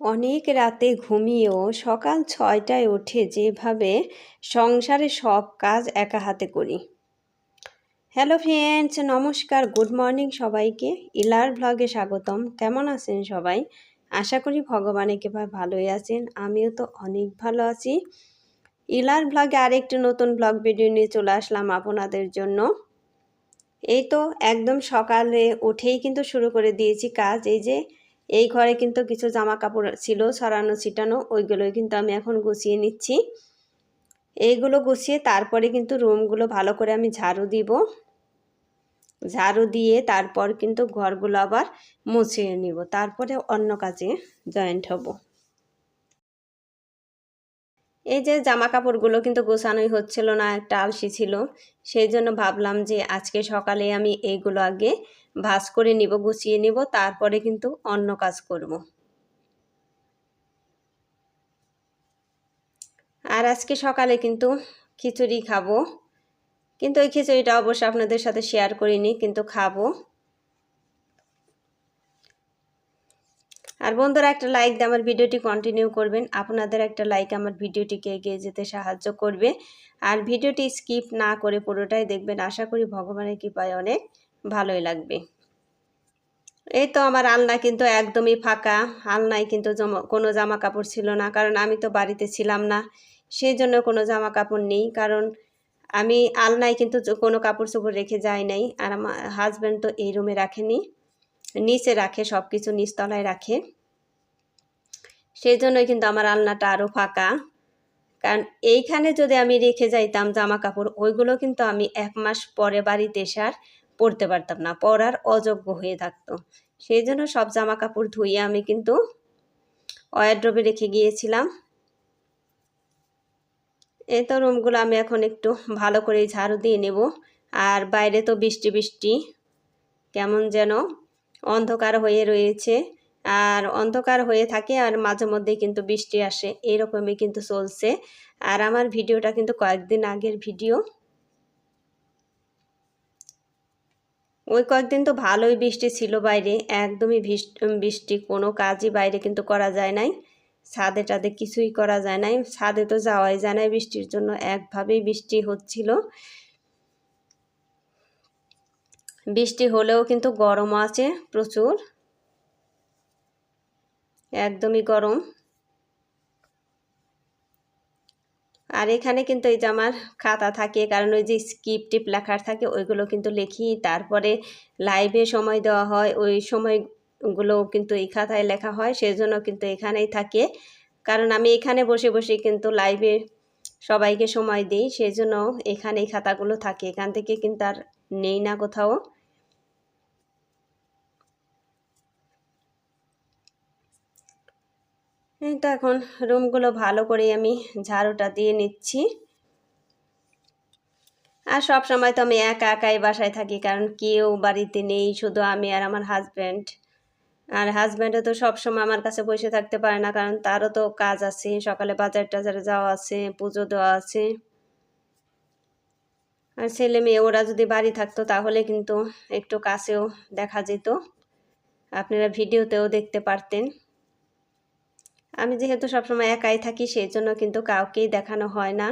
অনেক রাতে ঘুমিয়েও সকাল ছয়টায় উঠে যেভাবে সংসারে সব কাজ একা হাতে করি। হ্যালো ফ্রেন্ডস নমস্কার গুড মর্নিং সবাইকে। ইলার ব্লগে স্বাগতম। কেমন আছেন সবাই? আশা করি ভগবান একেবারে ভালোই আছেন, আমিও তো অনেক ভালো আছি। ইলার ব্লগে আরেকটি নতুন ব্লগ ভিডিও নিয়ে চলে আসলাম আপনাদের জন্য। এই তো একদম সকালে উঠেই কিন্তু শুরু করে দিয়েছি কাজ। এই যে এই ঘরে কিন্তু কিছু জামা কাপড় ছিল, সরানো, ছিটানো, ওইগুলোই কিন্তু আমি এখন গুছিয়ে নিচ্ছি। এইগুলো গুছিয়ে তারপরে কিন্তু রুমগুলো ভালো করে আমি ঝাড়ু দিব। ঝাড়ু দিয়ে তারপর কিন্তু ঘরগুলো আবার মুছিয়ে নিব। তারপরে অন্য কাজে জয়েন্ট হব। এই যে জামা কাপড়গুলো কিন্তু গোছানোই হচ্ছিল না, একটা আলসি ছিল। সেই জন্য ভাবলাম যে আজকে সকালে আমি এইগুলো আগে ভাজ করে নিব, গুছিয়ে নিব, তারপরে কিন্তু অন্য কাজ করব। আর আজকে সকালে কিন্তু খিচুড়ি খাব। কিন্তু ওই খিচুড়িটা অবশ্য আপনাদের সাথে শেয়ার করিনি, কিন্তু খাব। আর বন্ধুরা একটা লাইক দিয়ে আমার ভিডিওটি কন্টিনিউ করবেন। আপনাদের একটা লাইক আমার ভিডিওটিকে এগিয়ে যেতে সাহায্য করবে। আর ভিডিওটি স্কিপ না করে পুরোটাই দেখবেন। আশা করি ভগবানের কৃপায় অনেক ভালোই লাগবে। এই তো আমার আলনা কিন্তু একদমই ফাঁকা। আলনায় কিন্তু কোনো জামা কাপড় ছিল না, কারণ আমি তো বাড়িতে ছিলাম না। সেই জন্য কোনো জামা কাপড় নেই, কারণ আমি আলনায় কিন্তু কোনো কাপড় চোপড় রেখে যাই নাই। আর আমার হাজব্যান্ড তো এই রুমে রাখেনি। নিচে রাখে সব কিছু নিচতলায় রাখে। সেই জন্যই কিন্তু আমার আলনাটা আরও ফাঁকা। কারণ এইখানে যদি আমি রেখে যাইতাম জামা কাপড়, ওইগুলো কিন্তু আমি এক মাস পরে বাড়িতে এসে আর পরতে পারতাম না, পরার অযোগ্য হয়ে থাকতো। সেই জন্য সব জামা কাপড় ধুইয়ে আমি কিন্তু ওয়ারড্রবে রেখে গিয়েছিলাম। এই তো রুমগুলো আমি এখন একটু ভালো করে ঝাড়ু দিয়ে নেব। আর বাইরে তো বৃষ্টি বৃষ্টি। কেমন যেন অন্ধকার হয়ে রয়েছে। আর অন্ধকার হয়ে থাকে আর মাঝে মধ্যে কিন্তু বৃষ্টি আসে। এরকমই কিন্তু চলছে। আর আমার ভিডিওটা কিন্তু কয়েকদিন আগের ভিডিও। ওই কয়েকদিন তো ভালোই বৃষ্টি ছিল বাইরে। একদমই বৃষ্টি কোনো কাজই বাইরে কিন্তু করা যায় নাই। ছাদে টাদে কিছুই করা যায় নাই। ছাদে তো যাওয়াই যায় নাই। বৃষ্টির জন্য একভাবেই বৃষ্টি হচ্ছিল। বৃষ্টি হলেও কিন্তু গরম আছে প্রচুর। একদমই গরম। আর এখানে কিন্তু এই যে আমার খাতা থাকে, কারণ ওই যে স্কিপ টিপ লেখার থাকে, ওইগুলো কিন্তু লিখি। তারপরে লাইভে সময় দেওয়া হয়, ওই সময়গুলো কিন্তু এই খাতায় লেখা হয়, সেজন্য কিন্তু এখানেই থাকে। কারণ আমি এখানে বসে বসে কিন্তু লাইভে সবাইকে সময় দিই সেই জন্য এখানে এই খাতাগুলো থাকে। এখান থেকে কিন্তু আর নেই না কোথাও। এই তো এখন রুমগুলো ভালো করে আমি ঝাড়ুটা দিয়ে নিচ্ছি। আর সব সময় তো আমি একা একাই বাসায় থাকি, কারণ কেউ বাড়িতে নেই, শুধু আমি আর আমার হাজব্যান্ড আর হাজব্যান্ডও তো সবসময় আমার কাছে বসে থাকতে পারে না, কারণ তারও তো কাজ আছে, সকালে বাজার টাজারে যাওয়া আছে, পুজো দেওয়া আছে। আর ছেলে মেয়ে, ওরা যদি বাড়ি থাকতো তাহলে কিন্তু একটু কাছেও দেখা যেত। আপনারা ভিডিওতেও দেখতে পারতেন। আমি যেহেতু সবসময় একাই থাকি সেই জন্য কিন্তু কাউকেই দেখানো হয় না।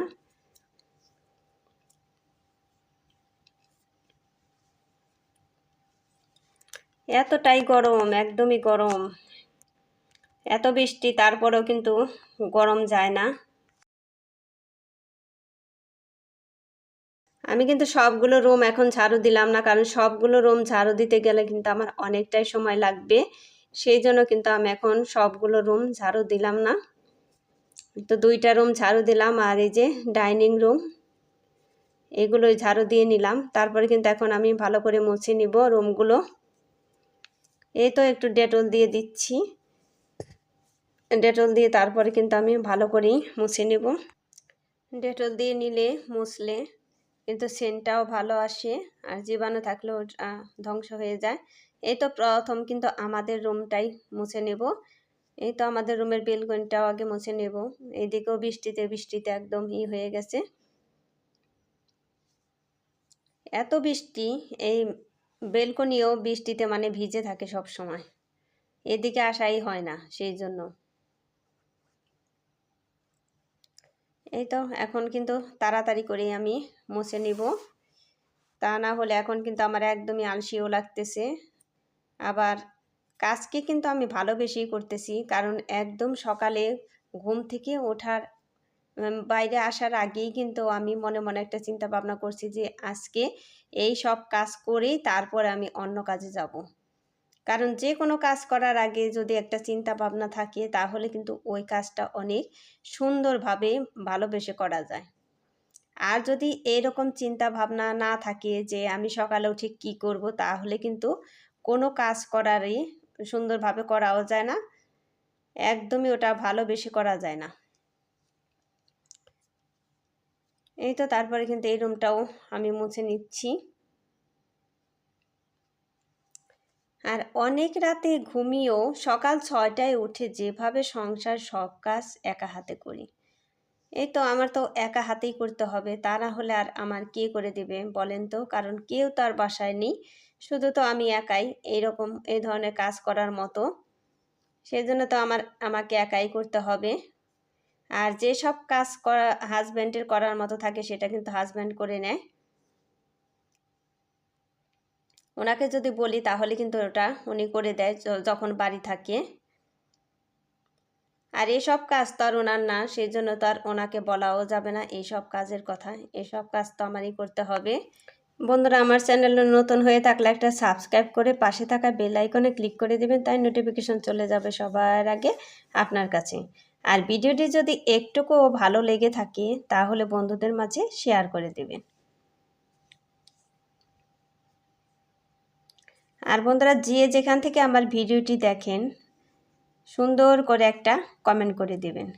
এতটাই গরম, একদমই গরম। এত বৃষ্টি, তারপরেও কিন্তু গরম যায় না। আমি কিন্তু সবগুলো রুম এখন ঝাড়ু দিলাম না, কারণ সবগুলো রুম ঝাড়ু দিতে গেলে কিন্তু আমার অনেকটাই সময় লাগবে। সেই জন্য কিন্তু আমি এখন সবগুলো রুম ঝাড়ু দিলাম না। তো দুইটা রুম ঝাড়ু দিলাম আর এই যে ডাইনিং রুম, এগুলোই ঝাড়ু দিয়ে নিলাম। তারপরে কিন্তু এখন আমি ভালো করে মুছে নিব রুমগুলো। এই তো একটু ডেটল দিয়ে দিচ্ছি। ডেটল দিয়ে তারপরে কিন্তু আমি ভালো করেই মুছে নেব। ডেটল দিয়ে নিলে, মুছলে কিন্তু সেন্টটাও ভালো আসে আর জীবাণু থাকলেও ধ্বংস হয়ে যায়। এই তো প্রথম কিন্তু আমাদের রুমটাই মুছে নেব। এই তো আমাদের রুমের বেলকনিটাও আগে মুছে নেব। এদিকেও বৃষ্টিতে বৃষ্টিতে একদম ই হয়ে গেছে। এত বৃষ্টি, এই বেলকনিও বৃষ্টিতে মানে ভিজে থাকে সব সময় এদিকে আসাই হয় না সেই জন্য। এই তো এখন কিন্তু তাড়াতাড়ি করে আমি মুছে নিব। তা না হলে এখন কিন্তু আমার একদমই আলসিও লাগতেছে। আবার কাজকে কিন্তু আমি ভালোবেসেই করতেছি। কারণ একদম সকালে ঘুম থেকে ওঠার বাইরে আসার আগেই কিন্তু আমি মনে মনে একটা চিন্তা ভাবনা করছি যে আজকে এই সব কাজ করেই তারপর আমি অন্য কাজে যাব। কারণ যে কোনো কাজ করার আগে যদি একটা চিন্তা ভাবনা থাকে তাহলে কিন্তু ওই কাজটা অনেক সুন্দরভাবে ভালোবেসে করা যায়। আর যদি এরকম চিন্তা ভাবনা না থাকে যে আমি সকালে উঠে কি করব তাহলে কিন্তু কোনো কাজ করারই সুন্দরভাবে করাও যায় না। একদমই ওটা ভালো বেশি করা যায় না। এই তো তারপরে কিন্তু এই রুমটাও আমি মুছে নিচ্ছি। আর অনেক রাতে ঘুমিয়েও সকাল ছয়টায় উঠে যেভাবে সংসার, সব কাজ একা হাতে করি। এই তো আমার তো একা হাতেই করতে হবে। তা না হলে আর আমার কে করে দেবে বলেন তো? কারণ কেউ তার বাসায় নেই। শুধু তো আমি একাই এইরকম এই ধরনের কাজ করার মতো। সেজন্য তো আমার, আমাকে একাই করতে হবে। আর যেসব কাজ করা হাজব্যান্ডের করার মতো থাকে সেটা কিন্তু হাজব্যান্ড করে নেয়। ওনাকে যদি বলি তাহলে কিন্তু ওটা উনি করে দেয় যখন বাড়ি থাকে। আর এসব কাজ তো আর ওনার না সেই জন্য তো আর ওনাকে বলাও যাবে না। এইসব কাজের কথা এসব কাজ তো আমারই করতে হবে। বন্ধুরা, আমার চ্যানেলে নতুন হয়ে থাকলে একটা সাবস্ক্রাইব করে পাশে থাকা বেল আইকনে ক্লিক করে দেবেন, তাই নোটিফিকেশন চলে যাবে সবার আগে আপনার কাছে। আর ভিডিওটি যদি একটুকুও ভালো লেগে থাকে, তাহলে বন্ধুদের মাঝে শেয়ার করে দেবেন। আর বন্ধুরা, যে যেখান থেকে আমার ভিডিওটি দেখেন, সুন্দর করে একটা কমেন্ট করে দেবেন।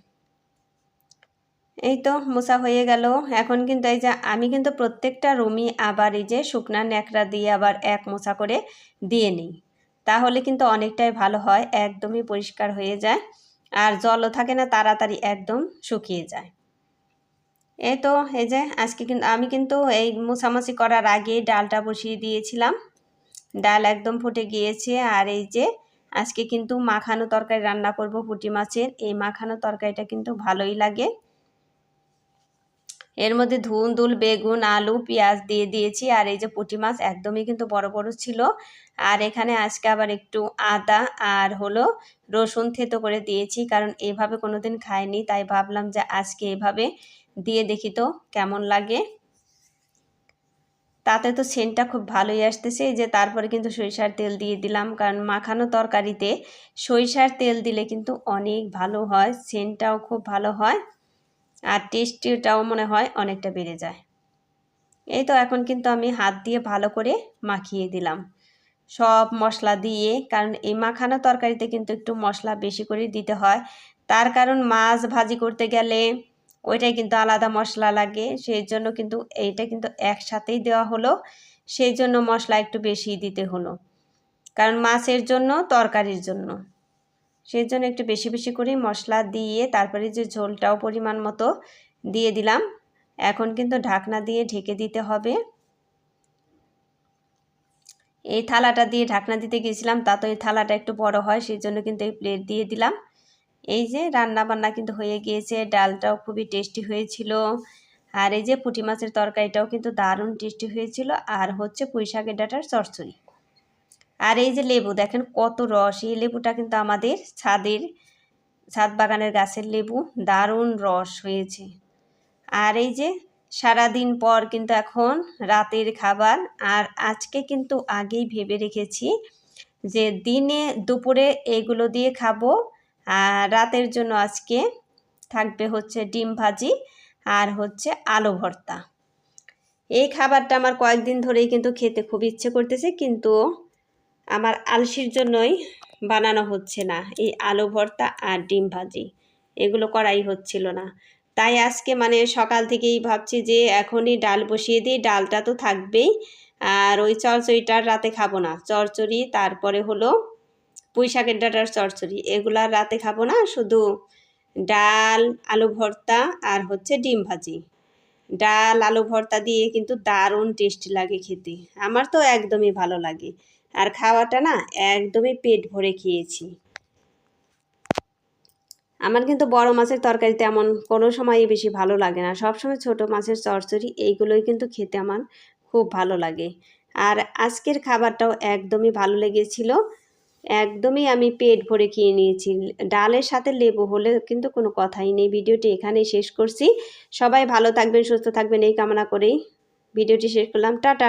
এই তো মোছা হয়ে গেল। এখন কিন্তু এই যে আমি কিন্তু প্রত্যেকটা রুমই আবার এই যে শুকনা ন্যাকড়া দিয়ে আবার এক মোছা করে দিয়ে নিই। তাহলে কিন্তু অনেকটাই ভালো হয়, একদমই পরিষ্কার হয়ে যায় আর জলও থাকে না, তাড়াতাড়ি একদম শুকিয়ে যায়। এই তো এই যে আজকে কিন্তু আমি কিন্তু এই মোছামাছি করার আগে ডালটা বসিয়ে দিয়েছিলাম। ডাল একদম ফুটে গিয়েছে আর এই যে আজকে কিন্তু মাখানো তরকারি রান্না করব পুঁটি মাছের। এই মাখানো তরকারিটা কিন্তু ভালোই লাগে। এর মধ্যে ধুন, দুল, বেগুন, আলু, পেঁয়াজ দিয়ে দিয়েছি। আর এই যে পুঁটি মাছ একদমই কিন্তু বড় বড় ছিল। আর এখানে আজকে আবার একটু আদা আর হলো রসুন থেতো করে দিয়েছি, কারণ এভাবে কোনোদিন খাইনি, তাই ভাবলাম যে আজকে এভাবে দিয়ে দেখি তো কেমন লাগে। তাতে তো সেন্টটা খুব ভালোই আসতেছে। যে তারপরে কিন্তু সরিষার তেল দিয়ে দিলাম, কারণ মাখানো তরকারিতে সরিষার তেল দিলে কিন্তু অনেক ভালো হয়, সেন্টটাও খুব ভালো হয়। আর টেস্টিটাও মনে হয় অনেকটা বেড়ে যায়। এই তো এখন কিন্তু আমি হাত দিয়ে ভালো করে মাখিয়ে দিলাম। সব মশলা দিয়ে, কারণ এই মাখানো তরকারিতে কিন্তু একটু মশলা বেশি করে দিতে হয়। তার কারণ মাছ ভাজি করতে গেলে ওইটাই কিন্তু আলাদা মশলা লাগে, সেই জন্য কিন্তু এইটা কিন্তু একসাথেই দেওয়া হলো। সেই জন্য মশলা একটু বেশি দিতে হলো। কারণ মাছের জন্য, তরকারির জন্য। সেই জন্য একটু বেশি বেশি করে মশলা দিয়ে তারপরে যে ঝোলটাও পরিমাণ মতো দিয়ে দিলাম। এখন কিন্তু ঢাকনা দিয়ে ঢেকে দিতে হবে। এই থালাটা দিয়ে ঢাকনা দিতে গিয়েছিলাম তা তো এই থালাটা একটু বড় হয় সেই জন্য কিন্তু এই প্লেট দিয়ে দিলাম। এই যে রান্না বান্না কিন্তু হয়ে গিয়েছে, ডালটাও খুবই টেস্টি হয়েছিল। আর এই যে পুঁটি মাছের তরকারিটাও কিন্তু দারুণ টেস্টি হয়েছিল। আর হচ্ছে পুঁই শাকের ডাটার চরচড়ি আর এই যে লেবু, দেখেন কত রস। এই লেবুটা কিন্তু আমাদের ছাদের, ছাদ বাগানের গাছের লেবু, দারুণ রস হয়েছে। আর এই যে সারাদিন পর কিন্তু এখন রাতের খাবার। আর আজকে কিন্তু আগেই ভেবে রেখেছি যে দিনে দুপুরে এগুলো দিয়ে খাব। আর রাতের জন্য আজকে থাকবে হচ্ছে ডিম ভাজি আর হচ্ছে আলু ভর্তা। এই খাবারটা আমার কয়েকদিন ধরেই কিন্তু খেতে খুব ইচ্ছে করতেছে, কিন্তু আমার আলসির জন্যই বানানো হচ্ছে না। এই আলু ভর্তা আর ডিম ভাজি, এগুলো করাই হচ্ছিল না। তাই আজকে মানে সকাল থেকেই ভাবছি যে এখনই ডাল বসিয়ে দিই, ডালটা তো থাকবেই। আর ওই চরচড়িটার রাতে খাব না। চরচড়ি, তারপরে হলো পুঁই শাকের ডাটার চরচড়ি, এগুলা রাতে খাব না। শুধু ডাল, আলু ভর্তা আর হচ্ছে ডিম ভাজি। ডাল, আলু ভর্তা দিয়ে কিন্তু দারুণ টেস্টি লাগে খেতে। আমার তো একদমই ভালো লাগে। আর খাওয়াটা না একদমই পেট ভরে খেয়েছি। আমার কিন্তু বড় মাছের তরকারি তেমন কোনো সময়ই বেশি ভালো লাগে না। সবসময় ছোট মাছের চরচড়ি এইগুলোই কিন্তু খেতে আমার খুব ভালো লাগে। আর আজকের খাবারটাও একদমই ভালো লেগেছিল। একদমই আমি পেট ভরে খেয়ে নিয়েছি। ডালের সাথে লেবু হলে কিন্তু কোনো কথাই নেই। ভিডিওটি এখানেই শেষ করছি। সবাই ভালো থাকবেন, সুস্থ থাকবেন, এই কামনা করেই ভিডিওটি শেষ করলাম। টাটা!